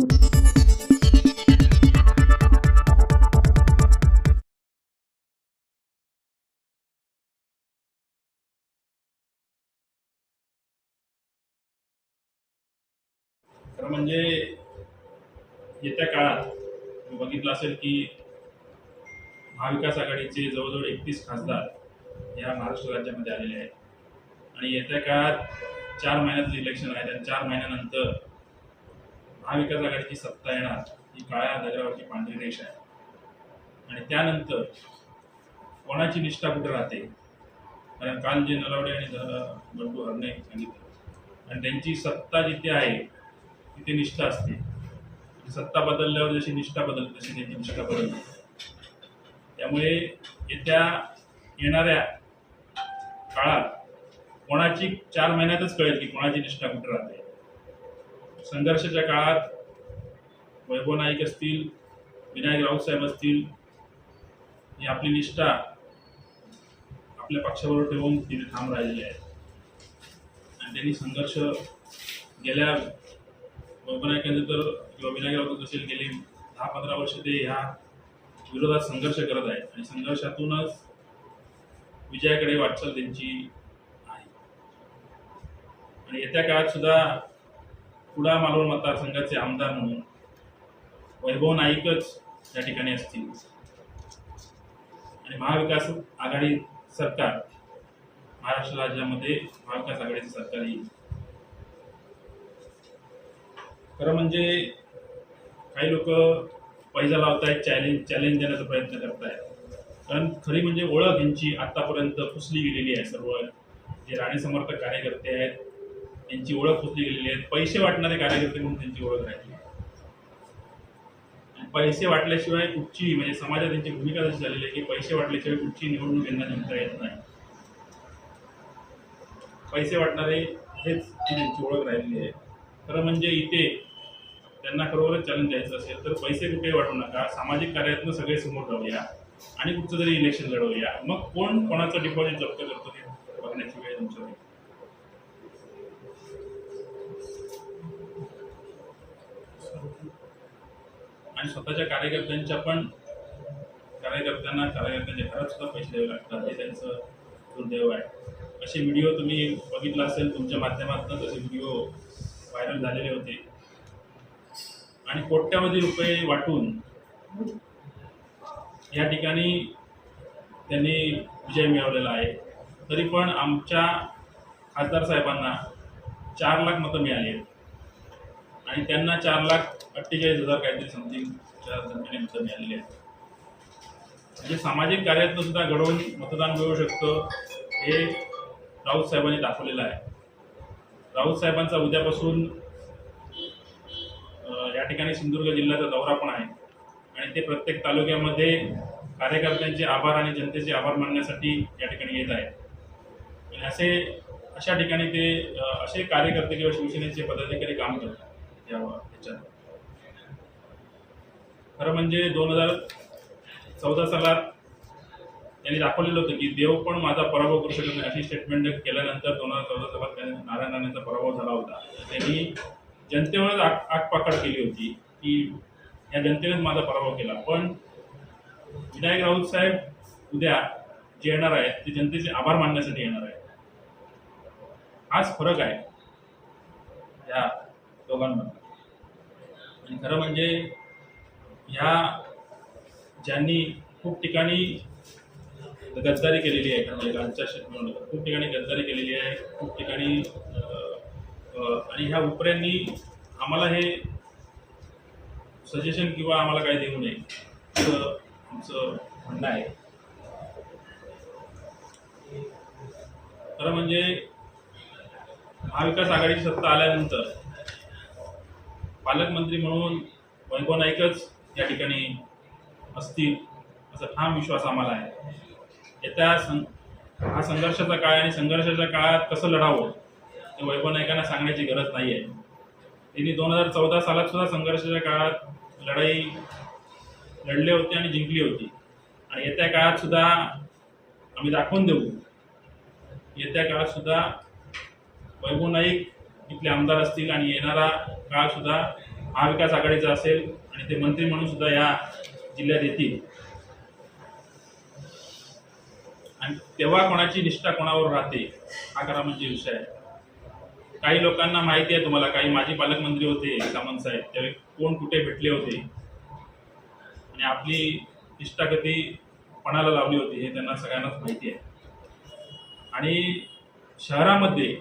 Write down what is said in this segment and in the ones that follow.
खरं म्हणजे येत्या काळात तुम्ही बघितलं असेल की महाविकास आघाडीचे जवळजवळ एकतीस खासदार या महाराष्ट्र राज्यामध्ये आलेले आहेत. आणि येत्या काळात चार महिन्यातलं इलेक्शन आहे आणि चार महिन्यानंतर महाविकास आघाडीची सत्ता येणार ही काळ्या दगडावरची पांढरी रेष आहे. आणि त्यानंतर कोणाची निष्ठा कुठे राहते? कारण काल जे नलावडे आणि ज- बंडू हरणे सांगितलं. आणि त्यांची सत्ता जिथे आहे तिथे निष्ठा असते. म्हणजे सत्ता बदलल्यावर जशी निष्ठा बदलते तशी त्यांची निष्ठा बदलते. त्यामुळे येत्या येणाऱ्या काळात कोणाची चार महिन्यातच कळेल की कोणाची निष्ठा कुठे राहते. संघर्षाच्या काळात वैभव नाईक असतील विनायक राऊत साहेब असतील ही आपली निष्ठा आपल्या पक्षाबरोबर ठेवून तिथे थांब राहिलेली आहे. आणि त्यांनी संघर्ष गेल्या वैभव तर किंवा विनायक राऊत असेल गेली दहा पंधरा वर्ष ते ह्या विरोधात संघर्ष करत आहेत. आणि संघर्षातूनच विजयाकडे वाटचाल त्यांची आहे. आणि येत्या काळात सुद्धा कुडा मालवण मतदारसंघाचे आमदार म्हणून वैभव नाईकच या ठिकाणी असतील. आणि महाविकास आघाडी सरकार महाराष्ट्र राज्यामध्ये महाविकास आघाडीचे सरकार येईल. खरं म्हणजे काही लोक पैसा लावतायत चॅलेंज चॅलेंज देण्याचा प्रयत्न करतायत. कारण खरी म्हणजे ओळख यांची आतापर्यंत पुसली गेलेली आहे सर्व जे राणे समर्थक कार्यकर्ते आहेत त्यांची ओळख पुसली गेलेली आहे. पैसे वाटणारे कार्यकर्ते म्हणून त्यांची ओळख राहिली. पैसे वाटल्याशिवाय कुठची म्हणजे समाजात त्यांची भूमिका अशी झालेली आहे की पैसे वाटल्याशिवाय कुठची निवडणूक यांना जिंकता येत नाही. पैसे वाटणारे हेच त्यांची ओळख राहिलेली आहे. खरं म्हणजे इथे त्यांना खरोखरच चॅलेंज द्यायचं असेल तर पैसे कुठे वाटू नका. सामाजिक कार्यातनं सगळे समोर जाऊया आणि कुठचं तरी इलेक्शन लढवूया. मग कोण कोणाचं डिपॉझिट जप्त करतो ते बघण्याची वेळ तुमच्याकडे आणि स्वतःच्या कार्यकर्त्यांच्या पण कार्यकर्त्यांना कार्यकर्त्यांच्या घरात सुद्धा पैसे द्यावे लागतात हे त्यांचं दुर्दैव आहे. असे व्हिडिओ तुम्ही बघितला असेल तुमच्या माध्यमातून तसे व्हिडिओ व्हायरल झालेले होते. आणि कोट्यामध्ये रुपये वाटून या ठिकाणी त्यांनी विजय मिळवलेला आहे. तरी पण आमच्या खासदार साहेबांना चार लाख मतं मिळाली आहेत. आणि त्यांना चार लाख अठ्ठेचाळीस हजार काहीतरी समथिंगच्या दरम्यान मतं मिळालेली आहेत म्हणजे सामाजिक कार्यातनं सुद्धा घडवून मतदान मिळू शकतं हे राऊत साहेबांनी दाखवलेलं आहे. राऊत साहेबांचा उद्यापासून या ठिकाणी सिंधुदुर्ग जिल्ह्याचा दौरा पण आहे. आणि ते प्रत्येक तालुक्यामध्ये कार्यकर्त्यांचे आभार आणि जनतेचे आभार मानण्यासाठी या ठिकाणी येत आहेत. आणि असे अशा ठिकाणी ते असे कार्यकर्ते किंवा शिवसेनेचे पदाधिकारी काम करतात. या ह्याच्यात खरं म्हणजे दोन हजार चौदा सालात त्यांनी दाखवलेलं होतं की देव पण माझा पराभव करू शकत नाही अशी स्टेटमेंट केल्यानंतर दोन हजार चौदा सालात त्यांनी नारायण राणेचा पराभव झाला होता. त्यांनी जनतेवरच आग आगपाकड केली होती की या जनतेनेच माझा पराभव केला. पण विनायक राऊत साहेब उद्या जे येणार आहेत ते जनतेचे आभार मानण्यासाठी येणार आहेत. हाच फरक आहे या दोघांमध्ये आणि खरं म्हणजे ह्या ज्यांनी खूप ठिकाणी गद्दारी केलेली आहे म्हणजे राज्याच्या क्षेत्रामध्ये खूप ठिकाणी गद्दारी केलेली आहे खूप ठिकाणी आणि ह्या उपऱ्यांनी आम्हाला हे सजेशन किंवा आम्हाला काही देऊ नये असं आमचं म्हणणं आहे. खरं म्हणजे महाविकास आघाडीची सत्ता आल्यानंतर पालकमंत्री म्हणून वैभव नाईकच या ठिकाणी असतील असा ठाम विश्वास आम्हाला आहे. येत्या सं हा संघर्षाचा काळ आणि संघर्षाच्या काळात कसं लढावं ते वैभव नाईकांना सांगण्याची गरज नाही आहे त्यांनी दोन हजार चौदा सालात सुद्धा संघर्षाच्या काळात लढाई लढले होते आणि जिंकली होती. आणि येत्या काळात सुद्धा आम्ही दाखवून देऊ. येत्या काळात सुद्धा वैभव नाईक इथले आमदार असतील आणि येणारा काळ सुद्धा महाविकास आघाडीचा असेल आणि ते मंत्री म्हणून सुद्धा या जिल्ह्यात येतील. आणि तेव्हा कोणाची निष्ठा कोणावर राहते हा खरा म्हणजे विषय आहे. काही लोकांना माहिती आहे तुम्हाला काही माजी पालकमंत्री होते सामंत साहेब त्यावेळी कोण कुठे भेटले होते? आणि आपली निष्ठा कधी पणाला लावली होती हे त्यांना सगळ्यांनाच माहिती आहे. आणि शहरामध्ये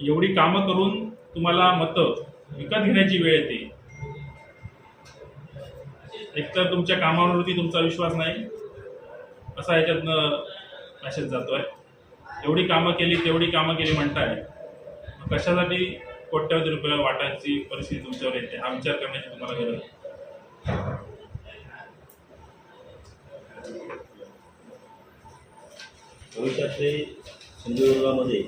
एवढी कामं करून तुम्हाला मतं विकत घेण्याची वेळ येते. एकतर तुमच्या कामावरती तुमचा विश्वास नाही असा याच्यातनं मेसेज जातोय. एवढी कामं केली तेवढी कामं केली म्हणताय कशासाठी कोट्यवधी रुपये वाटायची परिस्थिती तुमच्यावर येते हा विचार करण्याची तुम्हाला गरज आहे. भविष्यातले सिंधुदुर्गामध्ये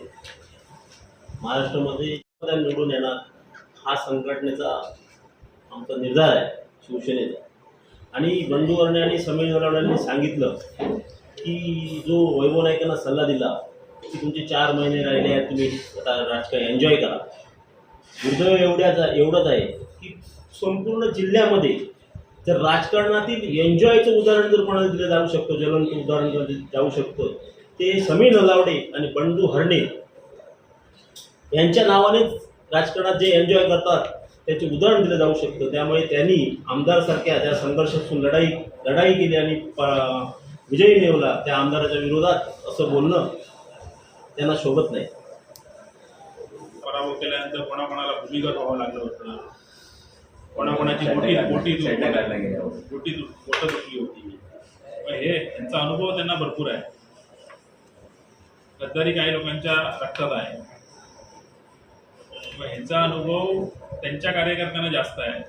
महाराष्ट्रामध्ये निवडून येणार हा संघटनेचा आमचा निर्धार आहे शिवसेनेचा. आणि बंधू वर्णे आणि समीर नरवड्यांनी सांगितलं की जो वैभव नायकांना सल्ला दिला की तुमचे चार महिने राहिले आहेत तुम्ही आता राजकारण एन्जॉय करा. दुर्दैव एवढ्याच एवढंच आहे की संपूर्ण जिल्ह्यामध्ये जर राजकारणातील एन्जॉयचं उदाहरण जर कोणाला दिलं जाऊ शकतो ज्वलंत उदाहरण जाऊ शकतं ते समीर नलावडे आणि बंडू हरणे यांच्या नावानेच राजकारणात जे एन्जॉय करतात त्याचे उदाहरण दिलं जाऊ शकतं. त्यामुळे त्यांनी आमदारसारख्या त्या संघर्षातून लढाई लढाई केली आणि विजयी मिळवला त्या आमदाराच्या विरोधात असं बोलणं त्यांना शोभत नाही. पराभव केल्यानंतर कोणाकोणाला भूमिगत व्हावं लागलं होतं? कोणाकोणाची मोठी मोठी मोठी बोटं दुखली होती. हे यांचा अनुभव त्यांना भरपूर आहे. गद्दारी काही लोकांच्या रक्तात आहे. किंवा ह्यांचा अनुभव त्यांच्या कार्यकर्त्यांना जास्त आहे.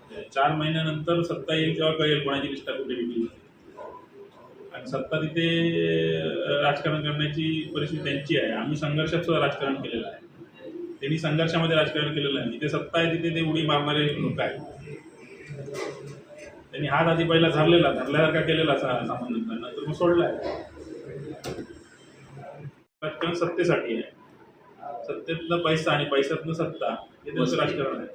म्हणजे चार महिन्यानंतर सत्ता येईल तेव्हा कळेल कोणाची निष्ठा कुठे गेली आणि सत्ता तिथे राजकारण करण्याची परिस्थिती त्यांची आहे. आम्ही संघर्षात सुद्धा राजकारण केलेलं आहे. त्यांनी संघर्षामध्ये राजकारण केलेलं आहे जिथे सत्ता आहे तिथे ते उडी मारणारे लोक आहेत. त्यांनी हात आधी पहिला धरलेला धरल्यासारखा केलेला असा सामंत नंतर मग सोडलाय राजकारण सत्तेसाठी आहे. सत्तेतनं पैसा आणि पैशातनं सत्ता हे त्यांचं राजकारण आहे.